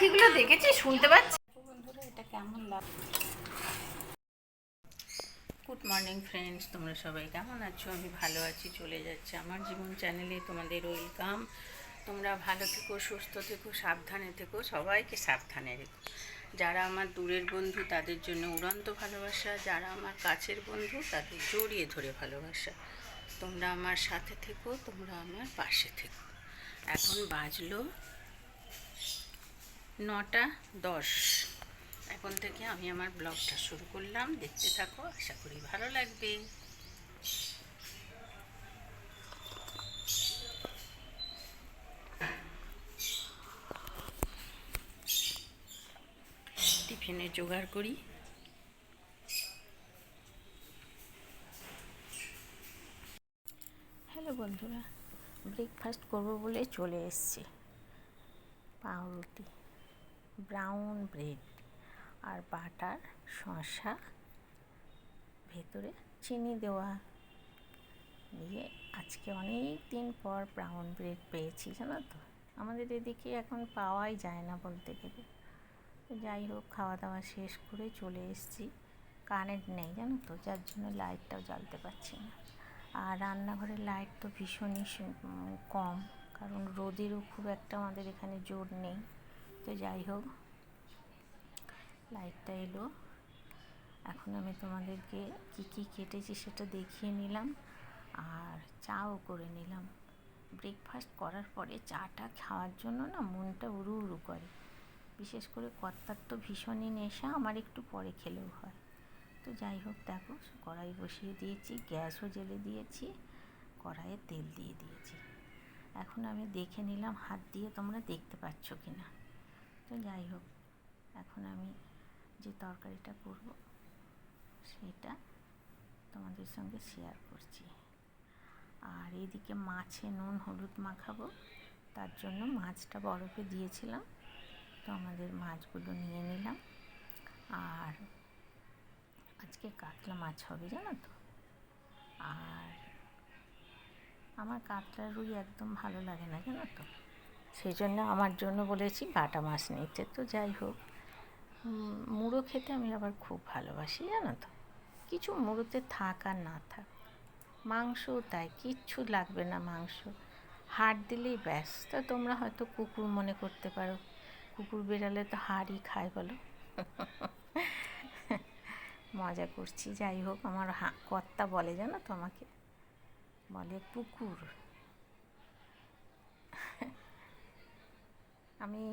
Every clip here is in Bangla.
পাখিগুলো দেখেছি শুনতে পাচ্ছি। বন্ধুরা এটা কেমন লাগ গুড মর্নিং ফ্রেন্ডস তোমরা সবাই কেমন আছো? আমি ভালো আছি চলে যাচ্ছে আমার জীবন চ্যানেলে তোমাদের ওয়েলকাম তোমরা ভালো থেকো সুস্থ থেকো সাবধানে থেকো সবাইকে সাবধানে রেখো। যারা আমার দূরের বন্ধু তাদের জন্য উড়ন্ত ভালোবাসা। যারা আমার কাছের বন্ধু তাদের জড়িয়ে ধরে ভালোবাসা। তোমরা আমার সাথে থেকো তোমরা আমার পাশে থেকো। এখন বাজলো নটা দশ। এখন থেকে আমি আমার ব্লগটা শুরু করলাম। দেখতে থাকো, আশা করি ভালো লাগবে। টিফিনে জোগাড় করি। হ্যালো বন্ধুরা ব্রেকফাস্ট করব বলে চলে এসেছি। পাউরুটি। ব্রাউন ব্রেড আর বাটার শসা, ভেতরে চিনি দেওয়া দিয়ে আজকে অনেক দিন পর ব্রাউন ব্রেড পেয়েছি, জানো তো? আমাদের এদিকে এখন পাওয়াই যায় না বলতে গেলে। যাই হোক খাওয়া দাওয়া শেষ করে চলে এসেছি। কারেন্ট নেই, জানো তো? যার জন্য লাইটটাও জ্বালতে পারছি না। আর রান্নাঘরের লাইট তো ভীষণই কম, কারণ রোদেরও খুব একটা আমাদের এখানে জোর নেই। তো যাই হোক লাইটটা এলো। এখন আমি তোমাদেরকে কি কি কেটেছি সেটা দেখিয়ে নিলাম আর চাও করে নিলাম। ব্রেকফাস্ট করার পরে চাটা খাওয়ার জন্য না মনটা উড়ু উড়ু করে। বিশেষ করে কর্তার তো ভীষণই নেশা, আমার একটু পরে খেলেও হয়। তো যাই হোক, দেখো কড়াই বসিয়ে দিয়েছি, গ্যাসও জ্বেলে দিয়েছি, কড়াইয়ে তেল দিয়ে দিয়েছি। এখন আমি দেখে নিলাম হাত দিয়ে তোমরা দেখতে পাচ্ছ কি না তো যাই হোক, এখন আমি যে তরকারিটা করব, সেটা তোমাদের সঙ্গে শেয়ার করছি। আর এদিকে মাছে নুন হলুদ মাখাবো, তার জন্য মাছটা বরফে দিয়েছিলাম, তো আমাদের মাছগুলো নিয়ে নিলাম। আর আজকে কাতলা মাছ হবে, জানো তো? আর আমার কাতলা রুই একদম ভালো লাগে না, জানো তো? সেই জন্য আমার জন্য বলেছি বাটা মাছ নিতে। তো যাই হোক মুড়ো খেতে আমি আবার খুব ভালোবাসি, জানো তো? কিছু মুড়োতে থাক আর না থাক। মাংসও তাই, কিচ্ছু লাগবে না মাংস। হাড় দিলেই ব্যাস। তা তোমরা হয়তো কুকুর মনে করতে পারো। কুকুর বেড়ালে তো হাড়ই খায় বলো। মজা করছি। যাই হোক, আমার হা, কর্তা বলে জানো তো আমাকে বলে কুকুর। আমি,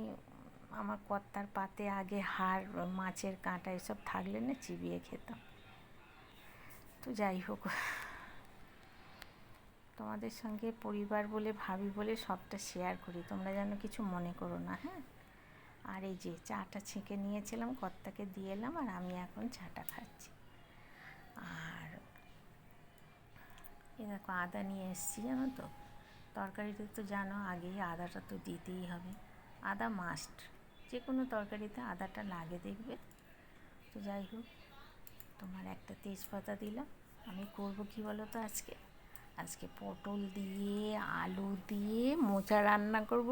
আমার কর্তার পাতে আগে হাড়, মাছের কাঁটা এসব থাকলে না চিবিয়ে খেতাম। তো যাই হোক, তোমাদের সঙ্গে পরিবার বলে, ভাবি বলে সবটা শেয়ার করি। তোমরা যেন কিছু মনে করো না হ্যাঁ? আর এই যে চাটা ছেঁকে নিয়েছিলাম, কর্তাকে দিয়ে এলাম আর আমি এখন চাটা খাচ্ছি। আর এ দেখো, আদা নিয়ে এসেছি জানো তো? তরকারিতে তো জানো, আগেই আদাটা তো দিতেই হবে। আদা মাস্ট যে কোনো তরকারিতে আদাটা লাগে দেখবে। তো যাই হোক, তোমার একটা তেজপাতা দিলাম। আমি করব কি বলো তো আজকে? আজকে পটল দিয়ে, আলু দিয়ে মোচা রান্না করব।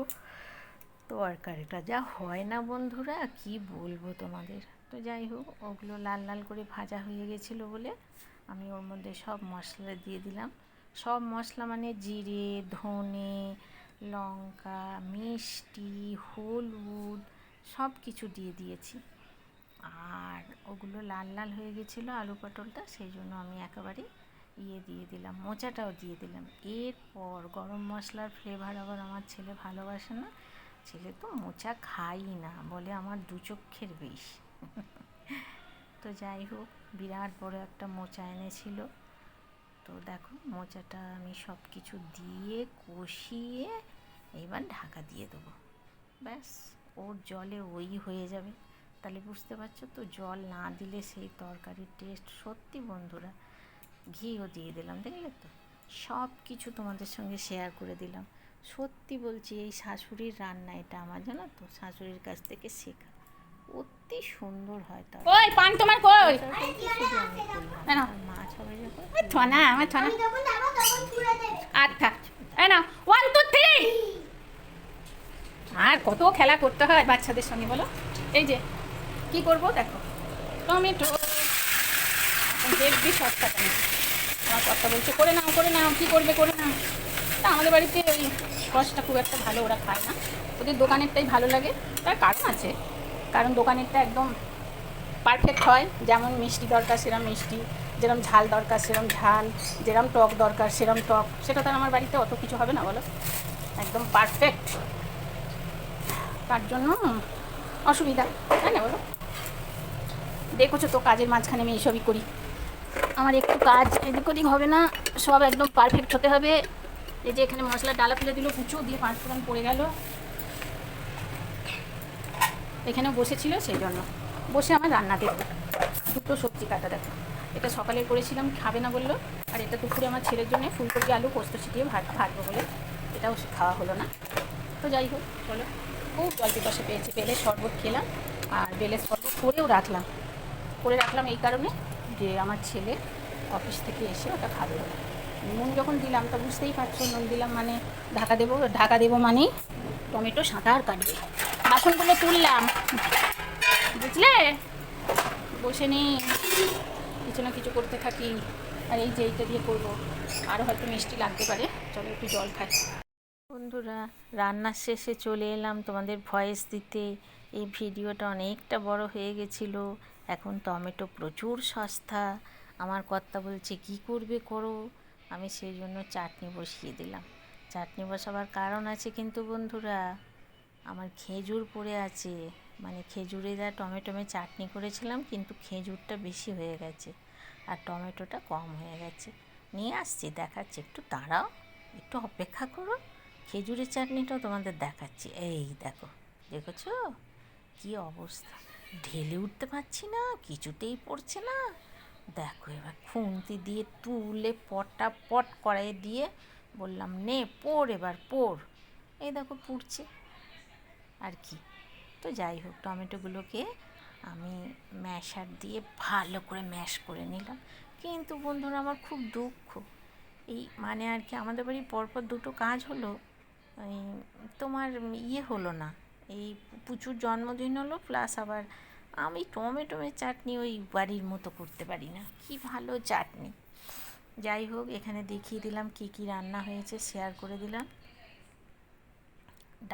তরকারিটা যা হয় না বন্ধুরা, কি বলব তোমাদের? তো যাই হোক, ওগুলো লাল লাল করে ভাজা হয়ে গেছিল বলে আমি ওর মধ্যে সব মশলা দিয়ে দিলাম। সব মশলা মানে জিরে, ধনে লঙ্কা, মিষ্টি, হলুদ সব কিছু দিয়ে দিয়েছি। আর ওগুলো লাল লাল হয়ে গেছিল আলু পটলটা, সেই জন্য আমি একেবারে ইয়ে দিয়ে দিলাম, মোচাটাও দিয়ে দিলাম। এরপর গরম মশলার ফ্লেভার আবার আমার ছেলে ভালোবাসে না, ছেলে তো মোচা খাই না বলে আমার দু চক্ষের বিষ। তো যাই হোক, বিরাট বড় একটা মোচা এনেছিল। তো দেখো মোচাটা আমি সব কিছু দিয়ে কষিয়ে এবার ঢাকা দিয়ে দেবো। ব্যাস, ওর জলে ওই হয়ে যাবে। তাহলে বুঝতে পারছ তো, জল না দিলে সেই তরকারির টেস্ট সত্যি বন্ধুরা, ঘিও দিয়ে দিলাম, দেখলে তো? সব কিছু তোমাদের সঙ্গে শেয়ার করে দিলাম। সত্যি বলছি, এই শাশুড়ির রান্না এটা আমার, জানো তো? শাশুড়ির কাছ থেকে শেখা। অতি সুন্দর হয় তার। ওই পান তোমার কই? কেন? আর মাছ হবে যখন। আমার আচ্ছা এই না ওয়ান টু থ্রি আর কত খেলা করতে হয় বাচ্চাদের সঙ্গে বলো? এই যে কি করব দেখো। টমেটো। দেখবি সস্তা টমেটো আমার কথা বলছে করে নাও করে নাও কী করবে করে নাও। তা আমাদের বাড়িতে ওই রসটা খুব একটা ভালো ওরা খায় না। ওদের দোকানেরটাই ভালো লাগে। তার কারণ আছে কারণ দোকানেরটা একদম পারফেক্ট হয়। যেমন মিষ্টি দরকার, সেরম মিষ্টি, যেরম ঝাল দরকার, সেরম ঝাল, যেরম টক দরকার, সেরম টক, সেটা তো আমার বাড়িতে অত কিছু হবে না বলো। একদম পারফেক্ট তার জন্য অসুবিধা, তাই না বলো? দেখেছ তো কাজের মাঝখানে আমি এইসবই করি। আমার একটু কাজ এদিক ওদিক হবে না, সব একদম পারফেক্ট হতে হবে। এই যে এখানে মশলা ডালা ফেলে দিল, কুচু দিয়ে পাঁচ ফোড়ন পড়ে গেল। এখানে বসেছিল সেই জন্য। বসে আমার রান্না দেবো দুটো সবজি কাটা দেখো। এটা সকালে করেছিলাম, খাবে না বলল। আর এটা দুপুরে আমার ছেলের জন্য ফুলকপি, আলু, পোস্ত ছিটিয়ে ভাত, ভাজবো বলে। এটাও খাওয়া হলো না। তো যাই হোক, চলো। খুব জল পিপাসে পেয়েছি বেলের শরবত খেলাম। আর বেলের শরবত করেও রাখলাম। করে রাখলাম এই কারণে যে আমার ছেলে অফিস থেকে এসে ওটা খাবে। নুন যখন দিলাম, তা বুঝতেই পারছ, নুন দিলাম মানে ঢাকা দেবো ঢাকা দেবো মানেই টমেটো সাঁতার কাটবে বাসনগুলো তুললাম। বুঝলে? বসে নেই। কিছু না কিছু করতে থাকি। আর এই যে এইটা দিয়ে করব। আরও হয়তো মিষ্টি লাগতে পারে। চলো একটু জল খাই। বন্ধুরা রান্নার শেষে চলে এলাম তোমাদের ভয়েস দিতে। এই ভিডিওটা অনেকটা বড় হয়ে গেছিল। এখন টমেটো প্রচুর সস্তা। আমার কর্তা বলছে, কি করবে করো? আমি সেই জন্য চাটনি বসিয়ে দিলাম। চাটনি বসাবার কারণ আছে কিন্তু বন্ধুরা। আমার খেজুর পড়ে আছে। মানে খেজুরে যা টমেটোমে চাটনি করেছিলাম, কিন্তু খেজুরটা বেশি হয়ে গেছে আর টমেটোটা কম হয়ে গেছে। নিয়ে আসছি, দেখাচ্ছি। একটু দাঁড়াও, একটু অপেক্ষা করো। খেজুরের চাটনিটাও তোমাদের দেখাচ্ছি। এই দেখো, দেখেছ? কি অবস্থা। ঢেলে উঠতে পারছি না, কিছুতেই পড়ছে না। দেখো এবার খুন্তি দিয়ে তুলে পটা পট কড়াইয়ে দিয়ে বললাম, নে, পোড় এবার, পোড়। এই দেখো, পুড়ছে। আর কি তো যাই হোক, টমেটোগুলোকে আমি ম্যাশার দিয়ে ভালো করে ম্যাশ করে নিলাম। কিন্তু বন্ধুরা, আমার খুব দুঃখ। এই মানে আর কি, আমাদের বাড়ি পরপর দুটো কাজ হলো, এই তোমার ইয়ে হলো না, এই প্রচুর জন্মদিন হলো, প্লাস আবার আমি টমেটোমের চাটনি ওই বাড়ির মতো করতে পারি না। কি ভালো চাটনি। যাই হোক, এখানে দেখিয়ে দিলাম কি কি রান্না হয়েছে শেয়ার করে দিলাম।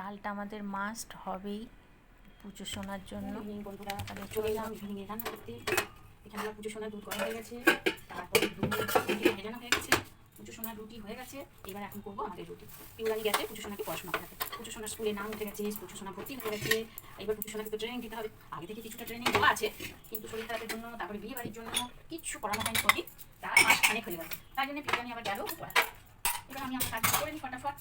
ডালটা আমাদের মাস্ট হবেই পুজো শোনার জন্য। ইভিনিং বন্ধুরা তাহলে চলে এলাম ইভিনিংয়ে রান্না করতে। এখানে আমার পুজো দুধ গরম হয়ে গেছে। তারপরে দুধ রুটি ভেজানো হয়ে গেছে। পুজো সোনার রুটি হয়ে গেছে। এবার এখন করব আমাদের রুটি। পিউরানি গেছে পুজো পড়াশোনা করাতে পুজো স্কুলে নাম উঠে গেছে পুজো ভর্তি হয়ে গেছে। এবার পুজো সোনাকে তো ট্রেনিং দিতে হবে। আগে থেকে কিছুটা ট্রেনিং দেওয়া আছে কিন্তু শরীর খারাপের জন্য তারপরে বিয়ে বাড়ির জন্য কিচ্ছু করানো হয়নি করি তার মাস খানেক হয়ে গেল। তার জন্য পিউরানি আবার গেল পড়া এবার আমি আমার কাজ করে নিই ফটাফট।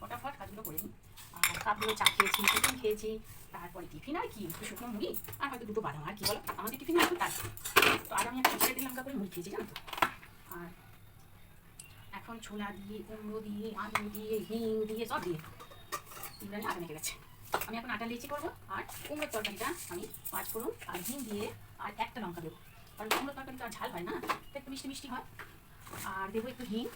ফটাফট কাজগুলো করে নিই। আর কাপগুলো চা খেয়েছি টিফিন খেয়েছি, তারপরে টিফিন আর কি, একটু শুকনো মুড়ি আর হয়তো দুটো বাদাম, আর কি বলো? আমাদের টিফিন এখন তাই। তো আর আমি একটা ছেড়ে লঙ্কা করে মুড়ি খেয়েছি, জানো তো? আর এখন ছোলা দিয়ে, কুমড়ো দিয়ে, আলু দিয়ে, হিং দিয়ে, সব দিয়ে বিরিয়ানি আটা মেখে গেছে। আমি এখন আটা লিচি করব আর কুমড়োর তরকারিটা আমি পাঁচ ফোড়ন আর হিং দিয়ে আর একটা লঙ্কা দেবো। কারণ কুমড়োর তরকারি তো আর ঝাল হয় না একটু মিষ্টি মিষ্টি হয়। আর দেবো একটু হিং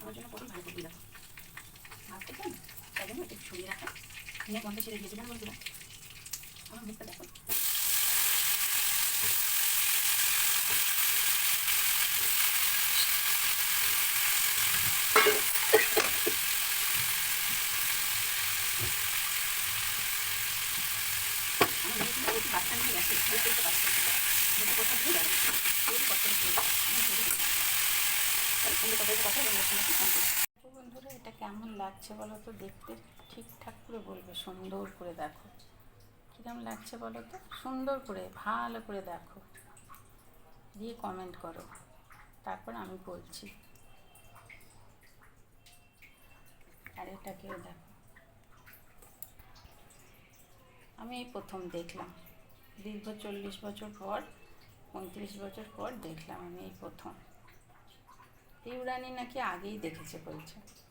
আমার জন্য কতই ভালো করবি দেখো ভাবতে চান তাই জন্য একটু সরিয়ে রাখা নিয়ে গন্ধে ছেড়ে দিয়েছে জানো বন্ধুরা আমার মুখটা দেখো বাচ্চা নিয়ে গেছে বুঝতেই তো কথা দিয়ে কথা কথা বলে শোনাচ্ছি ফোন করছি তো বন্ধুরা এটা কেমন লাগছে বলো তো? দেখতে ঠিকঠাক করে বলবে, সুন্দর করে দেখো। কিরম লাগছে বলো তো? সুন্দর করে, ভালো করে দেখো। দিয়ে কমেন্ট করো। তারপর আমি বলছি। আর এটাকেও দেখো? আমি এই প্রথম দেখলাম। দীর্ঘ চল্লিশ বছর পর, পঁয়ত্রিশ বছর পর দেখলাম আমি এই প্রথম। ইউরানি নাকি আগেই দেখেছে বলছে।